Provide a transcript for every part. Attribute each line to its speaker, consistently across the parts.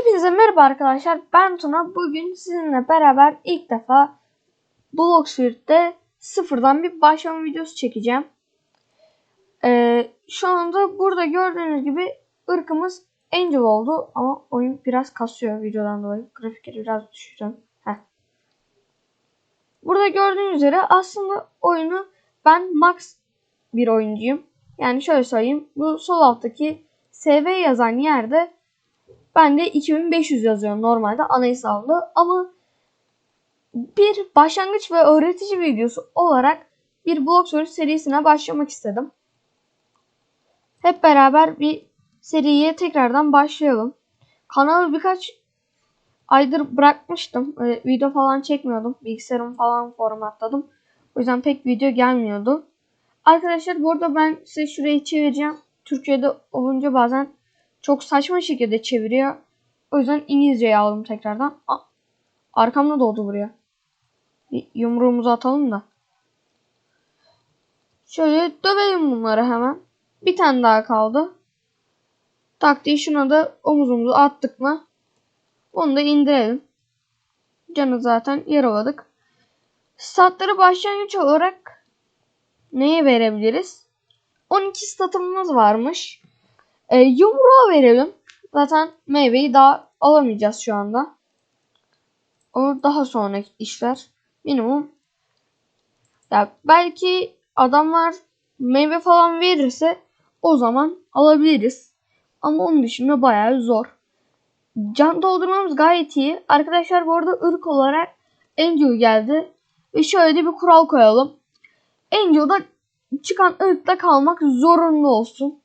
Speaker 1: Hepinize merhaba arkadaşlar. Ben Tuna. Bugün sizinle beraber ilk defa Bloxfield'de sıfırdan bir başlama videosu çekeceğim. Ee, şu anda burada gördüğünüz gibi ırkımız Angel oldu ama oyun biraz kasıyor videodan dolayı. Grafikleri biraz düşüreceğim. Heh. Burada gördüğünüz üzere aslında oyunu ben max bir oyuncuyum. Yani şöyle söyleyeyim. Bu sol alttaki SV yazan yerde ben de 2500 yazıyorum normalde anayasalda ama bir başlangıç ve öğretici videosu olarak bir blog soru serisine başlamak istedim. Hep beraber bir seriye tekrardan başlayalım. Kanalı birkaç aydır bırakmıştım. Öyle video falan çekmiyordum. Bilgisayarımı falan formatladım. O yüzden pek video gelmiyordu. Arkadaşlar bu arada ben size şurayı çevireceğim. Türkçe'de olunca bazen çok saçma şekilde çeviriyor. O yüzden İngilizce'ye aldım tekrardan. Aa, arkamda doğdu buraya. Bir yumruğumuzu atalım da. Şöyle dövelim bunları hemen. Bir tane daha kaldı. Taktiği şuna da omuzumuzu attık mı? Bunu da indirelim. Canı zaten yaraladık. Statları başlangıç olarak neye verebiliriz? 12 statımız varmış. E, yumruğa verelim. Zaten meyveyi daha alamayacağız şu anda. O daha sonraki işler. Minimum. Ya belki adamlar meyve falan verirse o zaman alabiliriz. Ama onun dışında bayağı zor. Can doldurmamız gayet iyi. Arkadaşlar bu arada ırk olarak Angel geldi. Ve şöyle bir kural koyalım. Angel'da çıkan ırkta kalmak zorunlu olsun.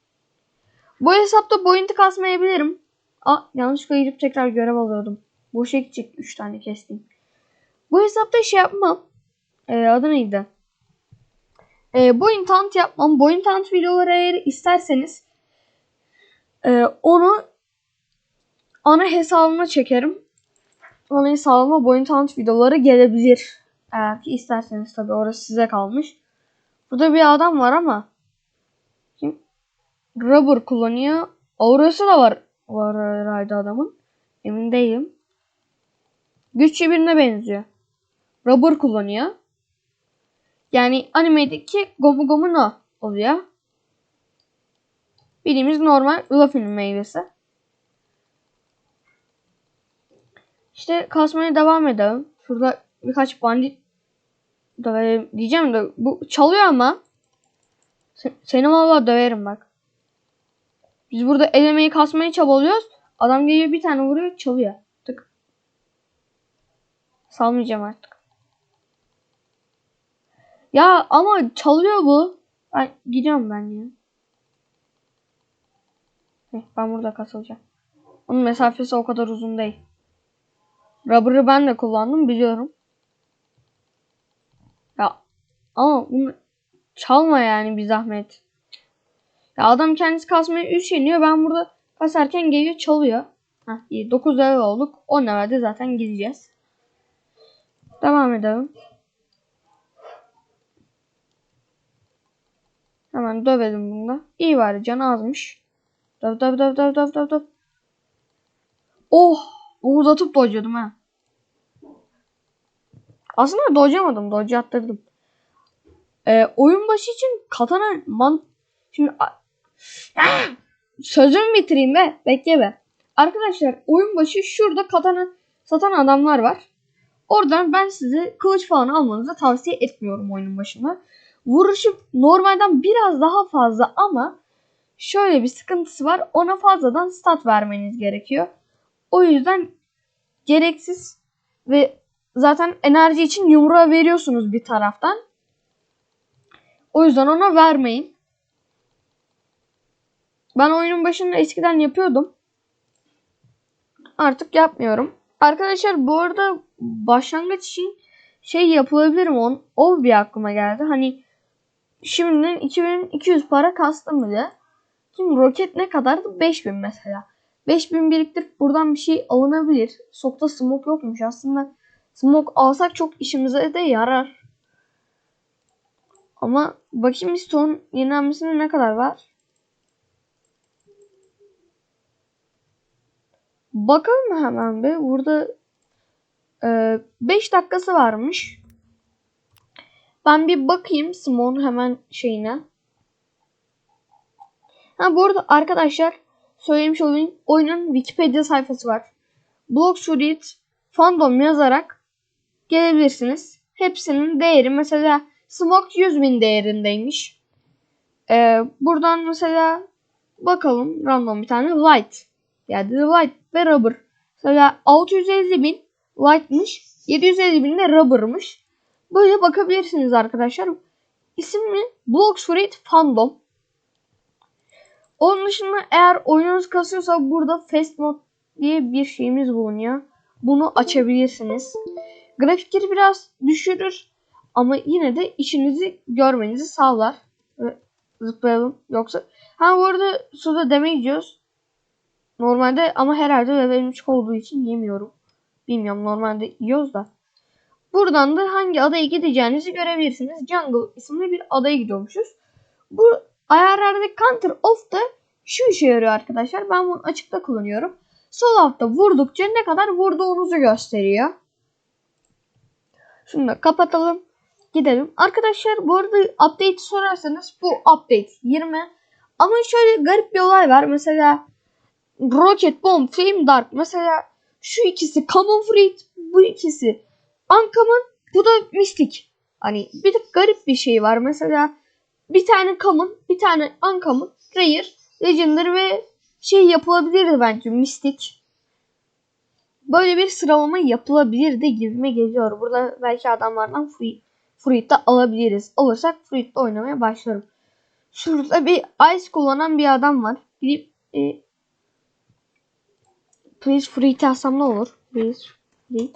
Speaker 1: Bu hesapta boyuntu kasmayabilirim. Aa yanlışlıkla girip tekrar görev alıyordum. Boşa gidecek 3 tane kestim. Bu hesapta şey yapmam. Ee, adı neydi? Ee, boyun tant yapmam. Boyun tant videoları eğer isterseniz e, onu ana hesabıma çekerim. Ana hesabıma boyun tant videoları gelebilir. Eğer ki isterseniz tabi orası size kalmış. Burada bir adam var ama? Rubber kullanıyor. Aurası da var. Var herhalde adamın. Emin değilim. Güçlü birine benziyor. Rubber kullanıyor. Yani animedeki Gomu Gomu no oluyor. Bildiğimiz normal Luffy'nin meyvesi. İşte kasmaya devam edelim. Şurada birkaç bandit döverim diyeceğim de bu çalıyor ama seni valla döverim bak. Biz burada elemeyi kasmaya çabalıyoruz. Adam geliyor bir tane vuruyor çalıyor. Tık. Salmayacağım artık. Ya ama çalıyor bu. Ben gidiyorum ben ya. Heh, ben burada kasılacağım. Onun mesafesi o kadar uzun değil. Rubber'ı ben de kullandım biliyorum. Ya ama bunu çalma yani bir zahmet. Ya adam kendisi kasmaya üşeniyor. Ben burada kasarken geliyor çalıyor. Heh, iyi. 9 level olduk. 10 levelde zaten gideceğiz. Devam edelim. Hemen dövelim bunu da. İyi bari canı azmış. Döv döv döv döv döv döv döv. Oh! Omuz atıp dojladım ha. Aslında dojlamadım. Dojla attırdım. Ee, oyun başı için katana man... Şimdi Sözümü bitireyim be. Bekle be. Arkadaşlar oyun başı şurada katana satan adamlar var. Oradan ben size kılıç falan almanızı tavsiye etmiyorum oyunun başında. Vuruşu normalden biraz daha fazla ama şöyle bir sıkıntısı var. Ona fazladan stat vermeniz gerekiyor. O yüzden gereksiz ve zaten enerji için yumruğa veriyorsunuz bir taraftan. O yüzden ona vermeyin. Ben oyunun başında eskiden yapıyordum. Artık yapmıyorum. Arkadaşlar bu arada başlangıç için şey yapılabilir mi? On, o bir aklıma geldi. Hani şimdiden 2200 para kastım bile. Şimdi roket ne kadardı? 5000 mesela. 5000 biriktirip buradan bir şey alınabilir. Sokta smoke yokmuş. Aslında smoke alsak çok işimize de yarar. Ama bakayım stone yenilenmesine ne kadar var? Bakalım hemen bir. Burada 5 dakikası varmış. Ben bir bakayım Simon hemen şeyine. Ha bu arada arkadaşlar söylemiş olayım. Oyunun Wikipedia sayfası var. Bloxurit fandom yazarak gelebilirsiniz. Hepsinin değeri mesela Smoke 100.000 değerindeymiş. Ee, buradan mesela bakalım random bir tane light. Yani light ve rubber. Mesela 650.000 light'mış. 750.000 de rubber'mış. Böyle bakabilirsiniz arkadaşlar. İsmi Bloxurit Fandom. Onun dışında eğer oyununuz kasıyorsa burada Fast Mode diye bir şeyimiz bulunuyor. Bunu açabilirsiniz. Grafikleri biraz düşürür ama yine de işinizi görmenizi sağlar. Zıplayalım yoksa. Ha bu arada suda demek yiyoruz. Normalde ama herhalde level 3 olduğu için yemiyorum. Bilmiyorum normalde yiyoruz da. Buradan da hangi adaya gideceğinizi görebilirsiniz. Jungle isimli bir adaya gidiyormuşuz. Bu ayarlardaki counter off da şu işe yarıyor arkadaşlar. Ben bunu açıkta kullanıyorum. Sol altta vurdukça ne kadar vurduğunuzu gösteriyor. Şunu da kapatalım. Gidelim. Arkadaşlar bu arada update sorarsanız bu update 20. Ama şöyle garip bir olay var. Mesela Rocket Bomb, Flame Dark. Mesela şu ikisi Fruit. Bu ikisi Uncommon. Bu da Mystic. Hani bir de garip bir şey var. Mesela bir tane Common, bir tane Uncommon, Rare, Legendary ve şey yapılabilirdi bence Mystic. Böyle bir sıralama yapılabilirdi gibime geliyor. Burada belki adamlardan free, Fruit'te alabiliriz. Alırsak Fruit'te oynamaya başlarım. Şurada bir Ice kullanan bir adam var. Gidip e, Please Fruit'i alsam ne olur? Please Fruit.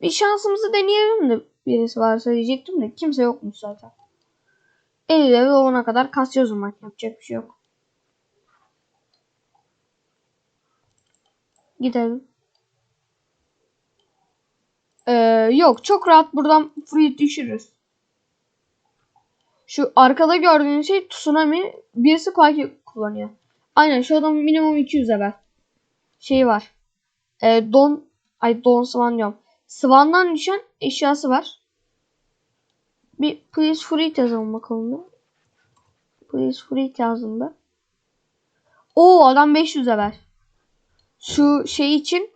Speaker 1: Bir şansımızı deneyelim de birisi varsa diyecektim de kimse yokmuş zaten. 50 level olana kadar kasıyoruz maç yapacak bir şey yok. Gidelim. Ee, yok çok rahat buradan free düşürürüz. Şu arkada gördüğünüz şey tsunami birisi Quake kullanıyor. Aynen şu adam minimum 200 level. Şey var. Ee, don ay don swan diyorum. Swan'dan düşen eşyası var. Bir please fruit yazalım bakalım da. Please fruit yazdığında. O adam 500 level. Şu şey için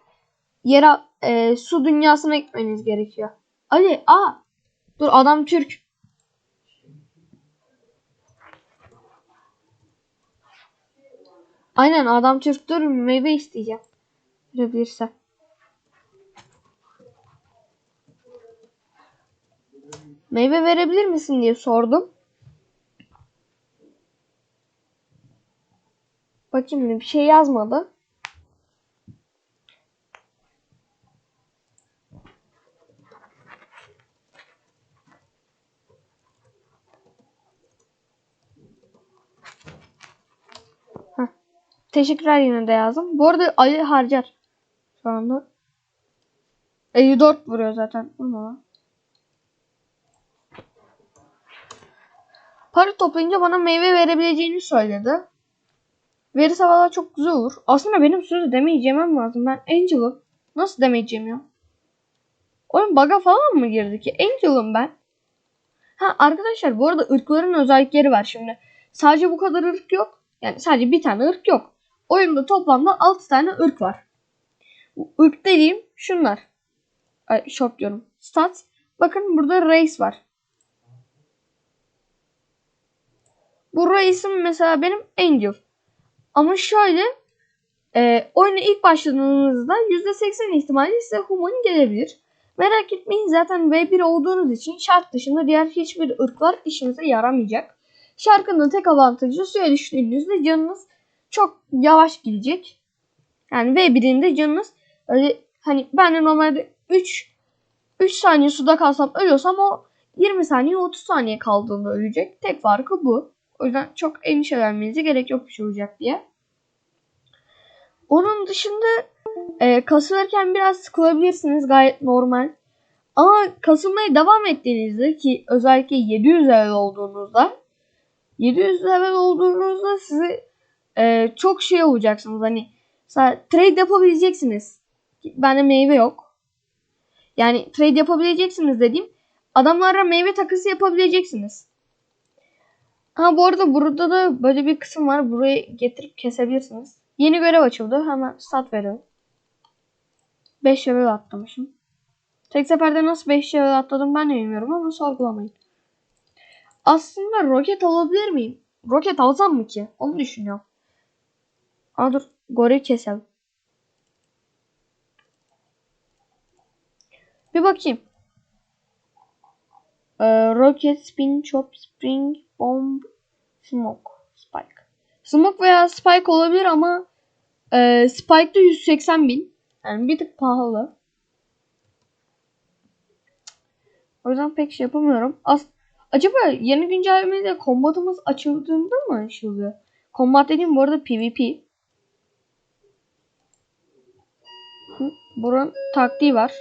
Speaker 1: yere e, su dünyasına gitmeniz gerekiyor. Ali a dur adam Türk. Aynen adam Türk dur meyve isteyeceğim. Verebilirse. Meyve verebilir misin diye sordum. Bakayım bir şey yazmadı. Teşekkürler yine de yazdım. Bu arada Ali harcar. Şu anda. 54 vuruyor zaten. Ama. Para toplayınca bana meyve verebileceğini söyledi. Verirse valla çok güzel olur. Aslında benim sözü demeyeceğim lazım. Ben Angel'ım. Nasıl demeyeceğim ya? Oyun bug'a falan mı girdi ki? Angel'ım ben. Ha arkadaşlar bu arada ırkların özellikleri var şimdi. Sadece bu kadar ırk yok. Yani sadece bir tane ırk yok. Oyunda toplamda 6 tane ırk var. Irk dediğim şunlar. Ay shop diyorum. Stats. Bakın burada race var. Bu race'im mesela benim Angel. Ama şöyle e, oyuna ilk başladığınızda %80 ihtimalle size human gelebilir. Merak etmeyin zaten V1 olduğunuz için şart dışında diğer hiçbir ırklar işinize yaramayacak. Şarkının tek avantajı suya düştüğünüzde canınız çok yavaş gidecek. Yani V1'inde canınız öyle hani ben de normalde 3 3 saniye suda kalsam ölüyorsam o 20 saniye 30 saniye kaldığında ölecek. Tek farkı bu. O yüzden çok endişelenmenize gerek yok bir şey olacak diye. Onun dışında e, kasılırken biraz sıkılabilirsiniz gayet normal. Ama kasılmaya devam ettiğinizde ki özellikle 700 level olduğunuzda 700 level olduğunuzda sizi e, çok şey olacaksınız hani trade yapabileceksiniz. Bende meyve yok. Yani trade yapabileceksiniz dediğim adamlara meyve takısı yapabileceksiniz. Ha bu arada burada da böyle bir kısım var. Burayı getirip kesebilirsiniz. Yeni görev açıldı. Hemen start verelim. 5 level atlamışım. Tek seferde nasıl 5 level atladım ben de bilmiyorum ama sorgulamayın. Aslında roket alabilir miyim? Roket alsam mı ki? Onu düşünüyorum. Aa dur. Goril keselim. Bir bakayım. Ee, rocket, spin, chop, spring, bomb, smoke, spike. Smoke veya spike olabilir ama e, spike'da 180 bin. Yani bir tık pahalı. O yüzden pek şey yapamıyorum. As Acaba yeni güncellemeyle kombatımız açıldığında mı açılıyor? Kombat dediğim bu arada PvP. Buranın taktiği var.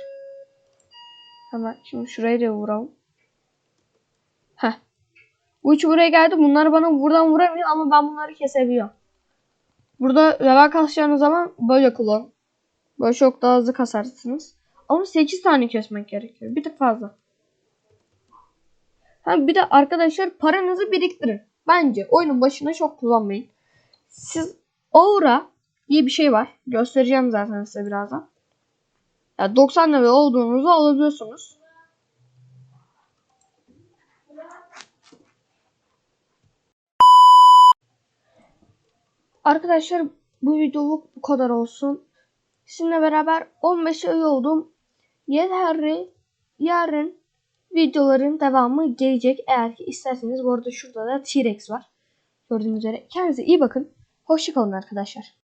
Speaker 1: Hemen şimdi şuraya da vuralım. Heh. Bu üçü buraya geldi. Bunlar bana buradan vuramıyor ama ben bunları kesebiliyorum. Burada level kasacağınız zaman böyle kullan. Böyle çok daha hızlı kasarsınız. Ama 8 tane kesmek gerekiyor. Bir tık fazla. Ha bir de arkadaşlar paranızı biriktirin. Bence oyunun başına çok kullanmayın. Siz aura diye bir şey var. Göstereceğim zaten size birazdan. Ya 90 level olduğunuzu alabiliyorsunuz. Arkadaşlar bu videoluk bu kadar olsun. Sizinle beraber 15 ay oldum. Yeterli yarın videoların devamı gelecek eğer ki isterseniz. Bu arada şurada da T-Rex var. Gördüğünüz üzere. Kendinize iyi bakın. Hoşçakalın arkadaşlar.